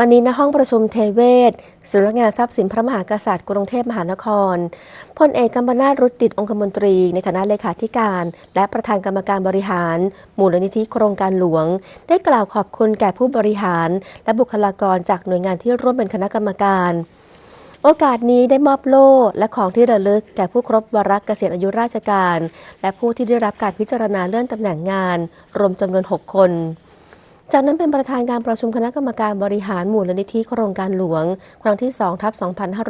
วันนี้ณห้องประชุมเทเวศสำนักงานทรัพย์สินพระมหากษัตริย์กรุงเทพมหานครพลเอกกัมปนาตรุดดิตองคมนตรี ในฐานะเลขาธิการ และประธานกรรมการบริหาร มูลนิธิโครงการหลวง ได้กล่าวขอบคุณแก่ผู้บริหาร และบุคลากรจากหน่วยงานที่ร่วมเป็นคณะกรรมการโอกาสนี้ได้มอบโล่และของที่ระลึกแก่ผู้ครบวาระเกษียณอายุราชการ และผู้ที่ได้รับการพิจารณาเลื่อนตำแหน่งงาน รวมจำนวน 6 คน จากนั้นเป็นประธานการประชุมคณะกรรมการบริหารมูลนิธิโครงการหลวง ครั้งที่2ทับ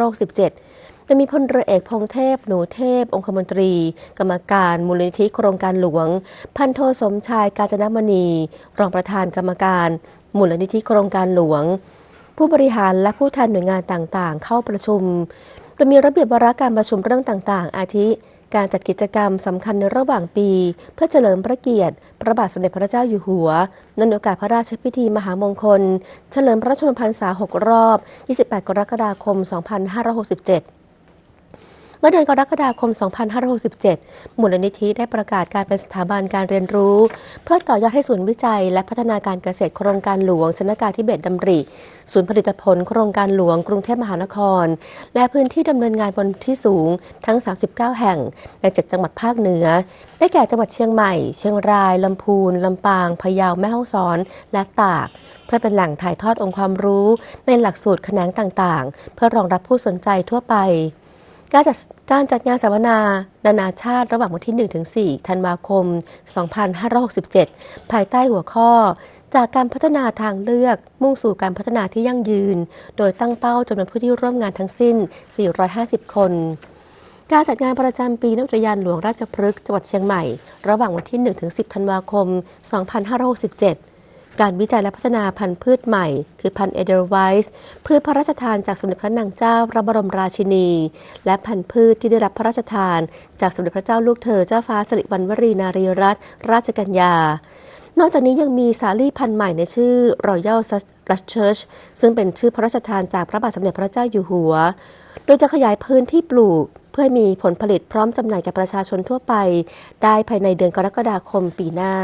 2567โดยมีพลเรือเอกพงเทพ หนูเทพ องคมนตรี กรรมการมูลนิธิโครงการหลวง พันโทสมชายกาญจนมณี รองประธานกรรมการ มูลนิธิโครงการหลวง ผู้บริหารและผู้แทนหน่วยงานต่างๆ เข้าประชุม โดยมีระเบียบวาระการประชุมเรื่องต่างๆ อาทิ การจัดกิจกรรมสำคัญในระหว่างปี เพื่อเฉลิมพระเกียรติ พระบาทสมเด็จพระเจ้าอยู่หัวในโอกาสพระราชพิธีมหามงคล เฉลิมพระชนมพรรษา 6 รอบ 28 กรกฎาคม 2567 เมื่อเดือนกรกฎาคม 2567 มูลนิธิได้ประกาศการเป็นสถาบันการเรียนรู้ เพื่อต่อยอดให้ศูนย์วิจัย และพัฒนาการเกษตรโครงการหลวงชนการที่เบตดำริ ศูนย์ผลิตผลโครงการหลวงกรุงเทพมหานคร และพื้นที่ดำเนินงานบนที่สูงทั้ง 39 แห่ง ใน 7 จังหวัดภาคเหนือ ได้แก่จังหวัดเชียงใหม่ เชียงราย ลำพูน ลำปาง พะเยา แม่ฮ่องสอน และตาก เพื่อเป็นแหล่งถ่ายทอดองค์ความรู้ ในหลักสูตรแขนงต่างๆ เพื่อรองรับผู้สนใจทั่วไป การจัดการจัดงานสัมมนา นานาชาติระหว่างวันที่ 1-4 ธันวาคม 2567 ภายใต้หัวข้อ จากการพัฒนาทางเลือก มุ่งสู่การพัฒนาที่ยั่งยืน โดยตั้งเป้าจำนวนผู้ที่ร่วมงานทั้งสิ้น 450 คนการจัดงานประจำปีนักอุทยานหลวงราชพฤกษ์จังหวัดเชียงใหม่ ระหว่างวันที่ 1-10 ธันวาคม 2567 การวิจัยและพัฒนาพันธุ์พืชใหม่ คือพันธุ์เอเดอร์ไวส์พืชพระราชทานจากสมเด็จพระนางเจ้าพระบรมราชินี และพันธุ์พืชที่ได้รับพระราชทาน จากสมเด็จพระเจ้าลูกเธอเจ้าฟ้าสิริวัณวรีนารีรัตนราชกัญญานอกจากนี้ยังมีสาลี่พันธุ์ใหม่ในชื่อ Royal Dutch Church ซึ่งเป็นชื่อพระราชทานจากพระบาทสมเด็จพระเจ้าอยู่หัว โดยจะขยายพื้นที่ปลูก เพื่อมีผลผลิตพร้อมจำหน่ายแก่ประชาชนทั่วไป ได้ภายในเดือนกรกฎาคมปีหน้า